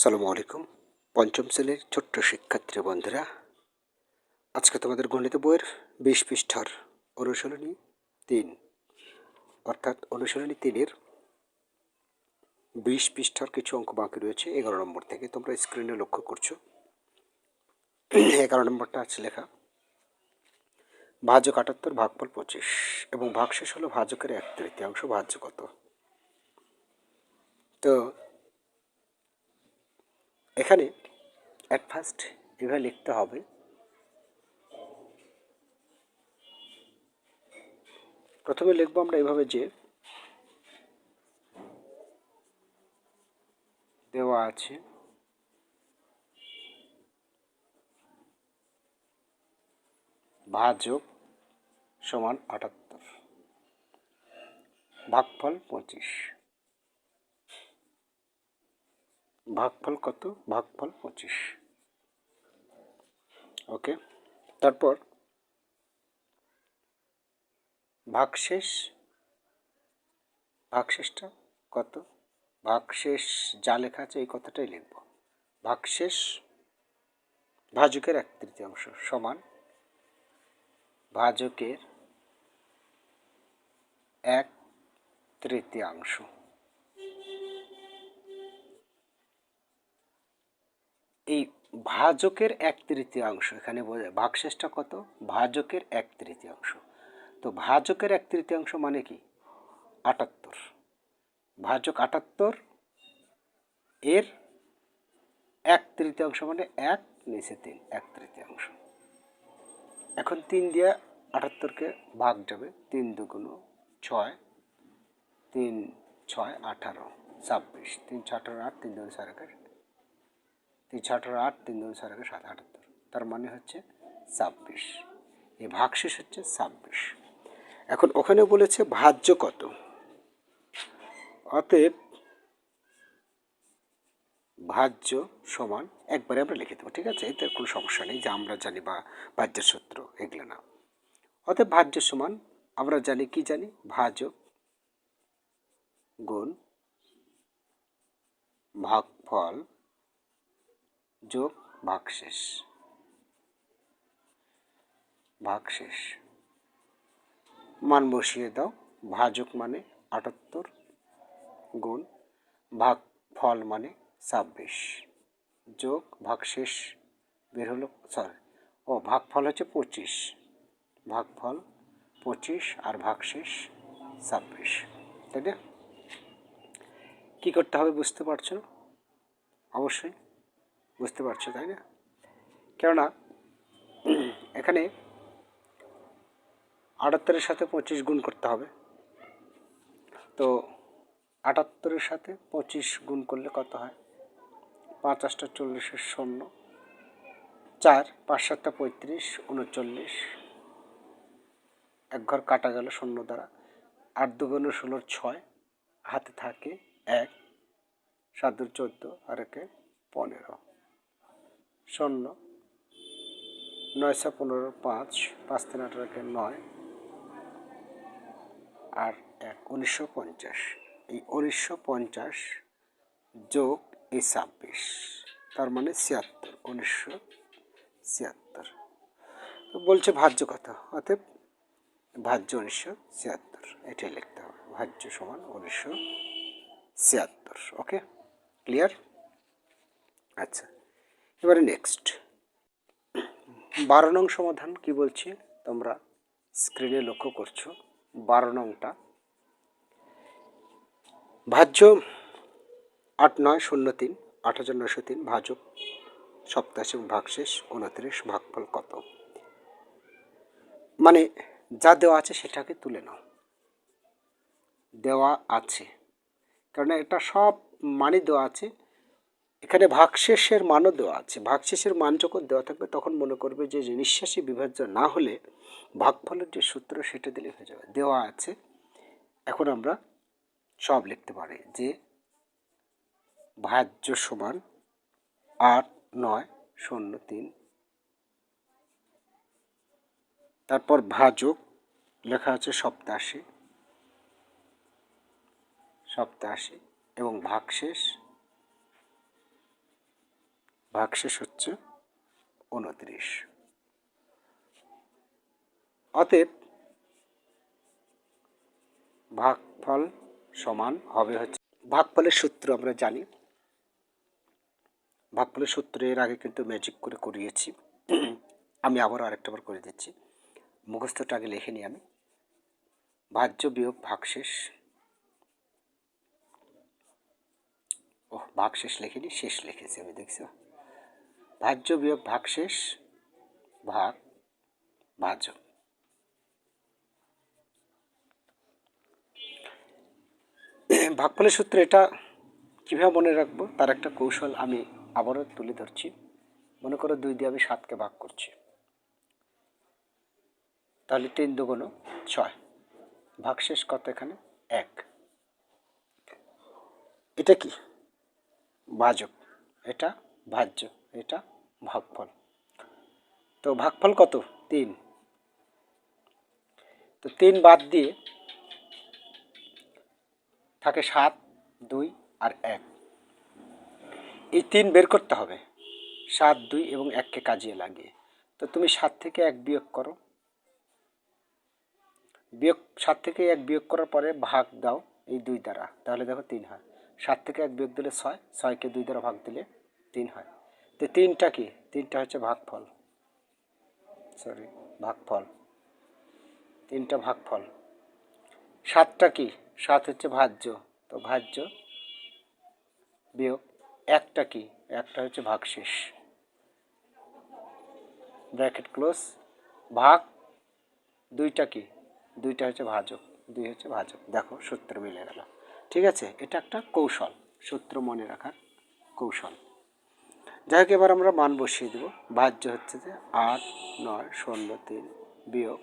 সালামু আলাইকুম, পঞ্চম শ্রেণির ছোট্ট শিক্ষার্থী বন্ধুরা। আজকে তোমাদের গণিত বইয়ের বিশ পৃষ্ঠার অনুশীলনী তিন, অর্থাৎ অনুশীলনী তিনের বিশ পৃষ্ঠার কিছু অঙ্ক বাকি রয়েছে। এগারো নম্বর থেকে তোমরা স্ক্রিনে লক্ষ্য করছ। এগারো নম্বরটা আছে লেখা, ভাজক আটাত্তর ভাগফল পঁচিশ এবং ভাগশেষ হলো ভাজকের এক তৃতীয়াংশ, ভাজ্য কত? তো এখানে অ্যাট ফার্স্ট এভাবে লিখতে হবে। প্রথমে লিখব আমরা এভাবে যে দেওয়া আছে। ভাজক সমান আটাত্তর। ভাগফল পঁচিশ। ভাগফল কত? ভাগফল পঁচিশ। ওকে? তারপর ভাগশেষ, ভাগশেষটা কত? ভাগশেষ যা লেখা আছে এই কথাটাই লিখব। ভাগশেষ ভাজকের এক তৃতীয়াংশ সমান ভাজকের এক তৃতীয়াংশ। এই ভাজকের এক তৃতীয়াংশ, এখানে ভাগশেষটা কত? ভাজকের এক তৃতীয়াংশ। তো ভাজকের এক তৃতীয়াংশ মানে কি? আটাত্তর। ভাজক আটাত্তর, এর এক তৃতীয়াংশ মানে এক, নিচে তিন, এক তৃতীয়াংশ। এখন তিন দিয়ে আটাত্তরকে ভাগ যাবে, তিন দুগুণ ছয়, তিন ছয় আঠারো, ছাব্বিশ। তিন ছ আঠারো, আট, তিন দুগুণ সাড়ে তিন আঠারো আট, তিন দুই ছয় সাত আটাত্তর তার মানে হচ্ছে ছাব্বিশ। এই ভাগশেষ হচ্ছে ছাব্বিশ। এখন ওখানে বলেছে ভাজ্য কত? অতএব ভাজ্য সমান একবারে আমরা লিখে দেবো, ঠিক আছে? এতে কোনো সমস্যা নেই যে আমরা জানি বা ভাজ্যের সূত্র, এগুলো না। অতএব ভাজ্য সমান, আমরা জানি কি জানি? ভাজক গুণ ভাগফল যোগ ভাগশেষ ভাগশেষ মান বসিয়ে দাও। ভাজক মানে আটাত্তর গুণ, ভাগ ফল মানে ছাব্বিশ। যোগ ভাগশেষ বের হলো সরি ও ভাগফল হচ্ছে পঁচিশ। ভাগফল পঁচিশ আর ভাগশেষ ছাব্বিশ। তাই না? কী করতে হবে বুঝতে পারছ? অবশ্যই। বুঝতে পারছ, তাই না? কেননা, এখানে আটাত্তরের সাথে পঁচিশ গুণ করতে হবে। তো আটাত্তরের সাথে পঁচিশ গুণ করলে কত হয়? পাঁচ আটটা চল্লিশের শূন্য। চার পাঁচ সাতটা পঁয়ত্রিশ, উনচল্লিশ। এক ঘর কাটা গেল শূন্য দ্বারা। আট দুগুণ ষোলোর ছয়। হাতে থাকে এক। সাত চোদ্দ, আর একে পনেরো। শূন্য, নয়শো পনেরো, পাঁচ পাঁচ তিন আঠারো একে নয়, আর এক, উনিশশো পঞ্চাশ। এই উনিশশো পঞ্চাশ যোগ এই ছাব্বিশ, তার মানে ছিয়াত্তর, উনিশশো ছিয়াত্তর। বলছে ভাজ্য কথা অতএব ভাজ্য উনিশশো ছিয়াত্তর, এটাই লিখতে হবে। ভাজ্য সমান উনিশশো ছিয়াত্তর, ওকে? ক্লিয়ার? আচ্ছা। এবারে নেক্সট বারো নং সমাধান কি বলছে? তোমরা স্ক্রিনে লক্ষ্য করছ। বারো নংটা। ভাজ্য আট নয় শূন্য তিন, আট হাজার নয়শো তিন ভাজক সপ্তাশি ভাগশেষ উনত্রিশ, ভাগফল কত? মানে যা দেওয়া আছে সেটাকে তুলে নাও। দেওয়া আছে। কারণ এটা সব মানে দেওয়া আছে। এখানে ভাগশেষের মানও দেওয়া আছে। ভাগশেষের মান যখন দেওয়া থাকবে, তখন মনে করবে যে নিঃশ্বাসী বিভাজ্য না হলে ভাগফলের যে সূত্র, সেটা দিলে হয়ে যাবে। দেওয়া আছে। এখন আমরা সব লিখতে পারি যে, ভাজ্য সমান আট, নয়, শূন্য, তিন। তারপর ভাজক লেখা আছে সপ্তাশি সপ্তাশি এবং ভাগশেষ ভাগশেষ হচ্ছে উনত্রিশ। অতএব ভাগফল সমান হবে হচ্ছে, ভাগফলের সূত্র আমরা জানি। ভাগফলের সূত্র এর আগে কিন্তু ম্যাজিক করে করিয়েছি। আমি আবারও আরেকটাবার করে দিচ্ছি। মুখস্থটা আগে লিখে নিই আমি। ভাজ্য বিয়োগ ভাগশেষ ও ভাগশেষ লিখিনি শেষ লিখেছি আমি, দেখছ? ভাজ্য বিয়োগ ভাগশেষ ভাগ ভাজ্য ভাগফলের সূত্রে এটা কীভাবে মনে রাখব? তার একটা কৌশল আমি আবারও তুলে ধরছি। মনে করো দুই দিয়ে আমি সাতকে ভাগ করছি। তাহলে তিন দুগুণ ছয়। ভাগশেষ কত এখানে? এক। এটা কি? ভাজক এটা ভাজ্য এটা ভাগফল। তো ভাগফল কত? তিন। তো তিন বাদ দিয়ে থাকে সাত, দুই আর এক। এই তিন বের করতে হবে। সাত, দুই এবং এককে কাজিয়ে লাগিয়ে। তো তুমি সাত থেকে এক বিয়োগ করো। বিয়োগ, সাত থেকে এক বিয়োগ করার পরে ভাগ দাও এই দুই দ্বারা। তাহলে দেখো তিন হয়। সাত থেকে এক বিয়োগ দিলে ছয়, ছয়কে দুই দ্বারা ভাগ দিলে তিন হয়। তো তিনটা কি? তিনটা হচ্ছে ভাগফল। সরি ভাগফল। তিনটা ভাগফল। সাতটা কি? সাত হচ্ছে ভাজ্য। তো ভাজ্য বিয়োগ একটা কি? একটা হচ্ছে ভাগশেষ। Bracket close. ভাগ দুইটা কি? দুইটা হচ্ছে ভাজক। দুই হচ্ছে ভাজক। দেখো সূত্র মিলে গেল। ঠিক আছে? এটা একটা কৌশল। সূত্র মনে রাখার কৌশল। যাই হোক, এবার আমরা মান বসিয়ে দেবো। ভাজ্য হচ্ছে যে আট, নয়, শূন্য, তিন বিয়োগ।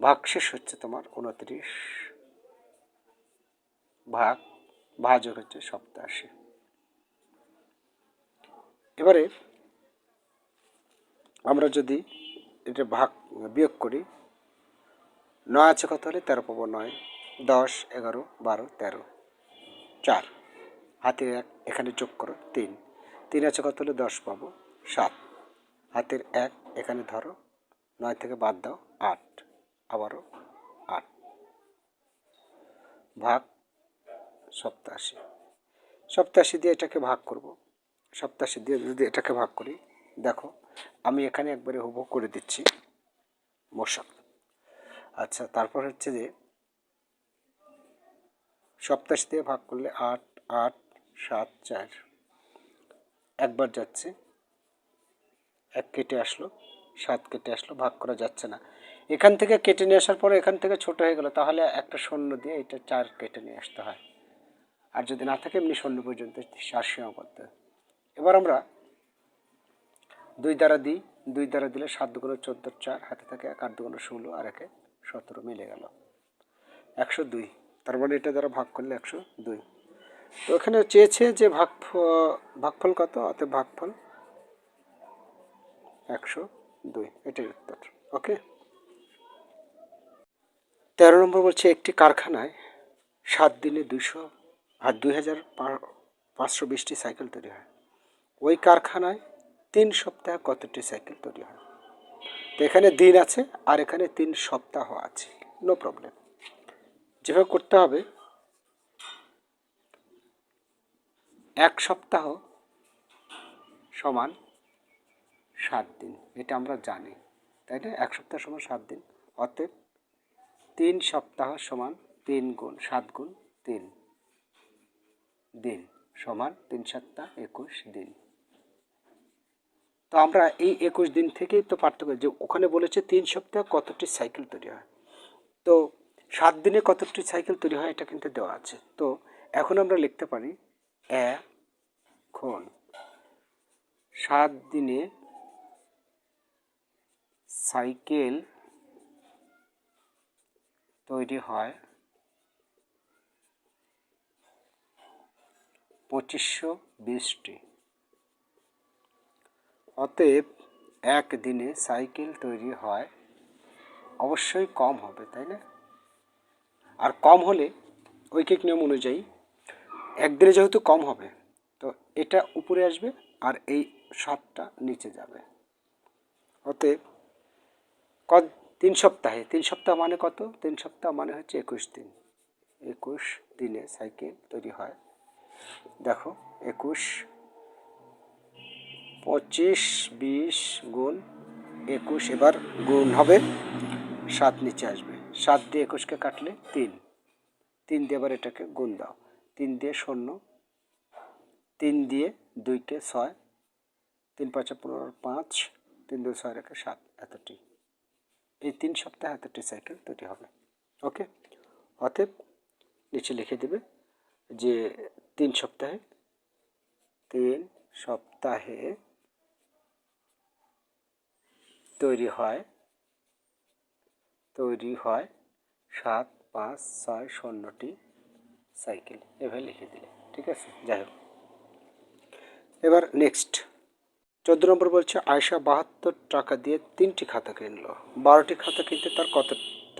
ভাগশেষ হচ্ছে তোমার উনত্রিশ। ভাগ, ভাজক হচ্ছে সপ্তাশি। এবারে আমরা যদি এটা ভাগ, বিয়োগ করি, নয় আছে কত হলে? তেরো পাবো নয়। দশ, এগারো, বারো, তেরো, চার। হাতে এক, এখানে যোগ করো, তিন। তিন আছে কত হলে দশ পাবো? সাত। হাতের এক, এখানে ধরো। নয় থেকে বাদ দাও, আট। আবারও আট। ভাগ সপ্তাশি। সপ্তাশি দিয়ে এটাকে ভাগ করব। সপ্তাশি দিয়ে যদি এটাকে ভাগ করি, দেখো, আমি এখানে একবারে হুবহু করে দিচ্ছি। মশক আচ্ছা তারপর হচ্ছে যে, সপ্তাশি দিয়ে ভাগ করলে আট আট, সাত, চার। একবার যাচ্ছে, এক কেটে আসলো, সাত কেটে আসলো, ভাগ করা যাচ্ছে না। এখান থেকে কেটে নিয়ে আসার পরে এখান থেকে ছোট হয়ে গেল, তাহলে একটা শূন্য দিয়ে এটা চার কেটে নিয়ে আসতে হয়। আর যদি না থাকে, এমনি শূন্য পর্যন্ত চার সীমাবদ্ধ এবার আমরা দুই দ্বারা দিই, দুই দ্বারা দিলে সাত দুগুণ চোদ্দ চার, হাতে থাকে এক, আট দুগুণ ষোলো, আর একে সতেরো মিলে গেল। একশো দুই, তার মানে এটা দ্বারা ভাগ করলে একশো দুই। তো এখানে চেয়েছে যে ভাগ ভাগফল কত? অতএব ভাগফল একশো দুই, এটাই উত্তর। ওকে? তেরো নম্বর বলছে, একটি কারখানায় সাত দিনে দুশো আর দুই হাজার পাঁচশো বিশটি সাইকেল তৈরি হয়। ওই কারখানায় তিন সপ্তাহে কতটি সাইকেল তৈরি হয়? তো এখানে দিন আছে আর এখানে তিন সপ্তাহ আছে। No problem. যেভাবে করতে হবে এক সপ্তাহ সমান সাত দিন, এটা আমরা জানি, তাই না? এক সপ্তাহ সমান সাত দিন, অতএব তিন সপ্তাহ সমান তিন গুণ, সাত গুণ তিন দিন সমান তিন সপ্তাহ একুশ দিন। তো আমরা এই একুশ দিন থেকেই তো পার্থক্য, যে ওখানে বলেছে তিন সপ্তাহ কতটি সাইকেল তৈরি হয়। তো সাত দিনে কতটি সাইকেল তৈরি হয়, এটা কিন্তু দেওয়া আছে। তো এখন আমরা লিখতে পারি এখন সাত দিনে সাইকেল তৈরি হয় পঁচিশশো বিশটি। অতএব একদিনে সাইকেল তৈরি হয় অবশ্যই কম হবে, তাই না? আর কম হলে ঐকিক নিয়ম অনুযায়ী একদিনে যেহেতু কম হবে, তো এটা উপরে আসবে আর এই সাতটা নিচে যাবে। অতএব কত, তিন সপ্তাহে, তিন সপ্তাহ মানে কত? তিন সপ্তাহ মানে হচ্ছে একুশ দিন। একুশ দিনে সাইকেল তৈরি হয়। দেখো, একুশ, পঁচিশ, বিশ গুণ একুশ, এবার গুণ হবে সাত নিচে আসবে। সাত দিয়ে একুশকে কাটলে তিন। তিন দিয়ে এবার এটাকে গুণ দাও। তিন দিয়ে শূন্য, তিন দিয়ে দুইকে ছয়, তিন পাঁচে পনেরো, পাঁচ, তিন দুই ছয় রেখে সাত, এতটি। এই তিন সপ্তাহে এতটি সাইকেল তৈরি হবে। ওকে অতএব নিচে লিখে দেবে যে তিন সপ্তাহে তিন সপ্তাহে তৈরি হয় তৈরি হয় সাত, পাঁচ, ছয়, শূন্যটি। সাইকেল, এভাবে লিখে দিলে, ঠিক আছে? যাই হোক। এবার নেক্সট চোদ্দ নম্বর বলছে আয়সা বাহাত্তর টাকা দিয়ে তিনটি খাতা কিনলো। বারোটি খাতা কিনতে তার কত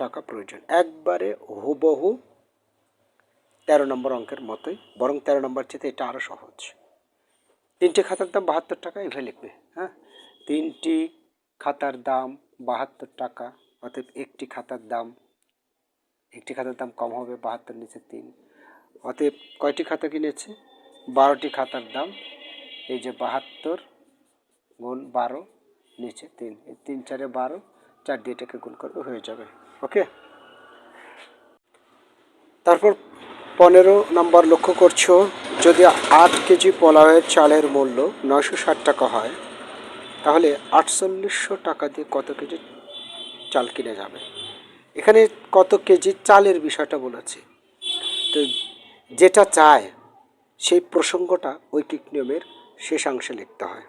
টাকা প্রয়োজন? একবারে হুবহু তেরো নম্বর অঙ্কের মতোই, বরং তেরো নম্বর চেয়ে এটা আরও সহজ। তিনটি খাতার দাম বাহাত্তর টাকা, এভাবে লিখবে হ্যাঁ? তিনটি খাতার দাম বাহাত্তর টাকা, অতএব একটি খাতার দাম, একটি খাতার দাম কম হবে, বাহাত্তর নিচে তিন। অতএব কয়টি খাতা কিনেছে? বারোটি খাতার দাম। এই যে বাহাত্তর গুণ বারো, নিচে তিন। এই তিন চারে বারো, চার দিয়ে এটাকে গুণ করবে হয়ে যাবে। ওকে? তারপর পনেরো নম্বর লক্ষ্য করছ, যদি আট কেজি পোলাওয়ের চালের মূল্য নয়শো ষাট টাকা হয়, তাহলে আটচল্লিশশো টাকা দিয়ে কত কেজি চাল কিনে যাবে? এখানে কত কেজি চালের বিষয়টা বলেছে। তো যেটা চায়, সেই প্রসঙ্গটা ঐকিক নিয়মের শেষাংশে লিখতে হয়।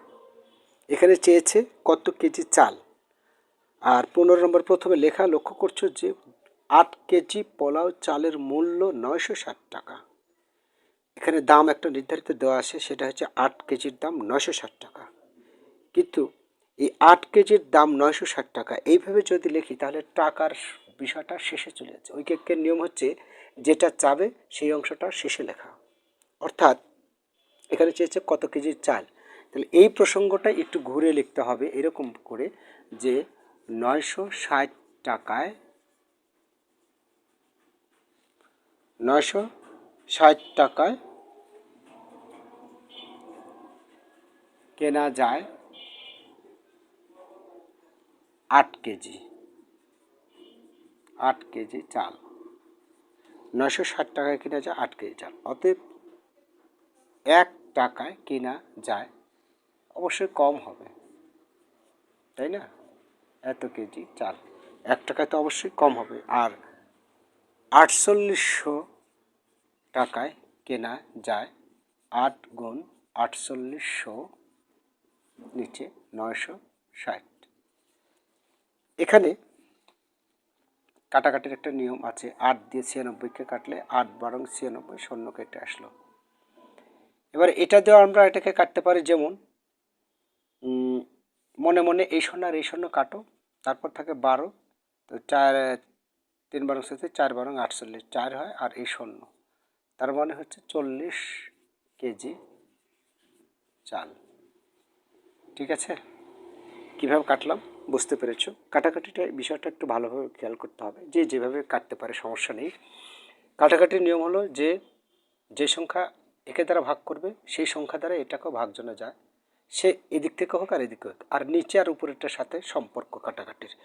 এখানে চেয়েছে কত কেজি চাল। আর পনেরো নম্বর প্রথমে লেখা, লক্ষ্য করছ যে আট কেজি পোলাও চালের মূল্য নয়শো ষাট টাকা। এখানে দাম একটা নির্ধারিত দেওয়া আছে, সেটা হচ্ছে আট কেজির দাম নয়শো ষাট টাকা। কিন্তু এই আট কেজির দাম নয়শো ষাট টাকা, এইভাবে যদি লিখি, তাহলে টাকার বিষয়টা শেষে চলে যাচ্ছে। কেকের নিয়ম হচ্ছে যেটা চাবে সেই অংশটা শেষে লেখা। অর্থাৎ এখানে চেয়েছে কত কেজির চাল। তাহলে এই প্রসঙ্গটা একটু ঘুরে লিখতে হবে এরকম করে যে নয়শো ষাট টাকায় নয়শো ষাট টাকায় কেনা যায় আট কেজি। আট কেজি চাল। নয়শো ষাট টাকায় কেনা যায় আট কেজি চাল। অতএব এক টাকায় কেনা যায় অবশ্যই কম হবে, তাই না? এত কেজি চাল। এক টাকায় তো অবশ্যই কম হবে। আর আটচল্লিশশো টাকায় কেনা যায় আট গুণ আটচল্লিশশো নিচে নয়শো ষাট। এখানে কাটাকাটির একটা নিয়ম আছে, আট দিয়ে ছিয়ানব্বইকে কাটলে আট বারং ছিয়ানব্বই শূন্য কেটে আসলো। এবার এটা দিয়েও আমরা এটাকে কাটতে পারি যেমন মনে মনে এই শূন্য আর এই শূন্য কাটো, তারপর থাকে বারো, তো চার, তিন বারং সাথে চার বারং আটচল্লিশ, চার হয় আর এই শূন্য। তার মানে হচ্ছে চল্লিশ কেজি চাল। ঠিক আছে? কীভাবে কাটলাম? বুঝতে পেরেছ। কাটাকাটিটা বিষয়টা একটু ভালোভাবে খেয়াল করতে হবে যে যেভাবে কাটতে পারে, সমস্যা নেই। কাটাকাটির নিয়ম হলো যে যে সংখ্যা একে দ্বারা ভাগ করবে, সেই সংখ্যা দ্বারা এটাকেও ভাগ জানা যায়। সে এদিক থেকে হোক আর এদিকে হোক। আর নিচে আর উপরেরটার সাথে সম্পর্ক কাটাকাটির।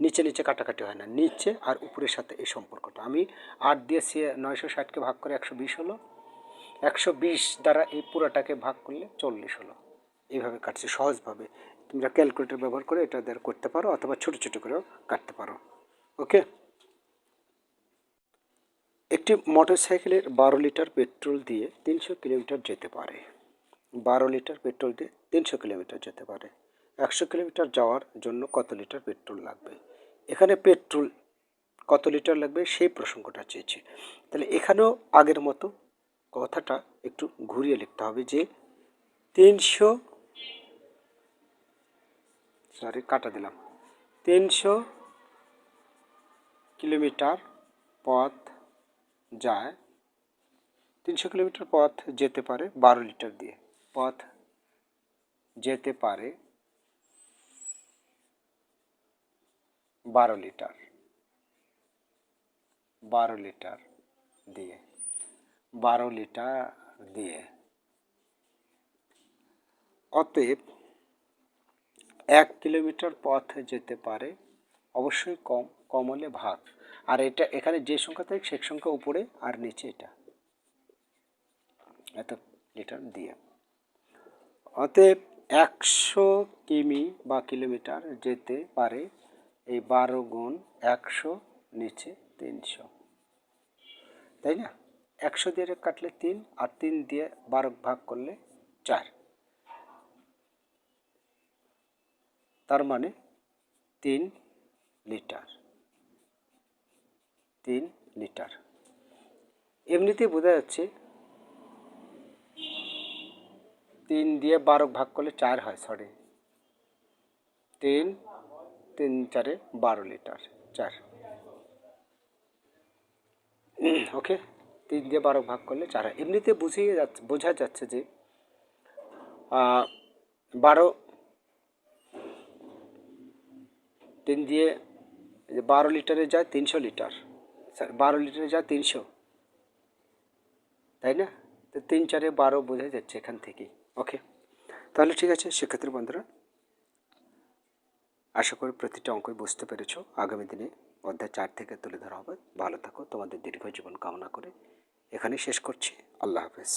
নিচে নিচে কাটাকাটি হয় না। নিচে আর উপরের সাথে এই সম্পর্কটা। আমি আট দিয়ে সে নয়শো ষাটকে ভাগ করে একশো বিশ হলো। একশো বিশ দ্বারা এই পুরাটাকে ভাগ করলে চল্লিশ হলো। এইভাবে কাটছে সহজভাবে। তোমরা ক্যালকুলেটর ব্যবহার করে এটা দ্বারা করতে পারো অথবা ছোটো ছোটো করেও কাটতে পারো। ওকে একটি মোটর সাইকেলের বারো লিটার পেট্রোল দিয়ে তিনশো কিলোমিটার যেতে পারে। বারো লিটার পেট্রোল দিয়ে তিনশো কিলোমিটার যেতে পারে। একশো কিলোমিটার যাওয়ার জন্য কত লিটার পেট্রোল লাগবে? এখানে পেট্রোল কত লিটার লাগবে সেই প্রসঙ্গটা চেয়েছে। তাহলে এখানেও আগের মতো কথাটা একটু ঘুরিয়ে লিখতে হবে যে তিনশো সরি কাটা দিলাম। তিনশো কিলোমিটার পথ যায়। তিনশো কিলোমিটার পথ যেতে পারে বারো লিটার দিয়ে। পথ যেতে পারে বারো লিটার। বারো লিটার দিয়ে। বারো লিটার দিয়ে। অতএব এক কিলোমিটার পথ যেতে পারে, অবশ্যই কম কম হলে ভাগ। আর এটা, এখানে যে সংখ্যা থাকে সে সংখ্যা উপরে আর নিচে এটা। এত লিটার দিয়ে। অতএব একশো কিমি বা কিলোমিটার যেতে পারে, এই বারো গুণ একশো নিচে তিনশো। তাই না? একশো দিয়ে কাটলে তিন, আর তিন দিয়ে বারো ভাগ করলে চার। তার মানে তিন লিটার তিন লিটার। এমনিতেই বোঝা যাচ্ছে তিন দিয়ে বারো ভাগ করলে চার হয় সরি তিন তিন চারে বারো লিটার, চার। ওকে, তিন দিয়ে বারো ভাগ করলে চার হয়। এমনিতে বুঝিয়ে যাচ্ছে, বোঝা যাচ্ছে যে বারো তিন দিয়ে বারো লিটারে যায় তিনশো লিটার। বারো লিটারে যায় তিনশো। তাই না? তো তিন চারে বারো বোঝা যাচ্ছে এখান থেকেই। ওকে তাহলে ঠিক আছে, শিক্ষার্থী বন্ধুরা। আশা করি প্রতিটা অঙ্কই বুঝতে পেরেছ। আগামী দিনে অধ্যায় চার থেকে তুলে ধরা হবে। ভালো থাকো। তোমাদের দীর্ঘ জীবন কামনা করে এখানেই শেষ করছি। আল্লাহ হাফেজ।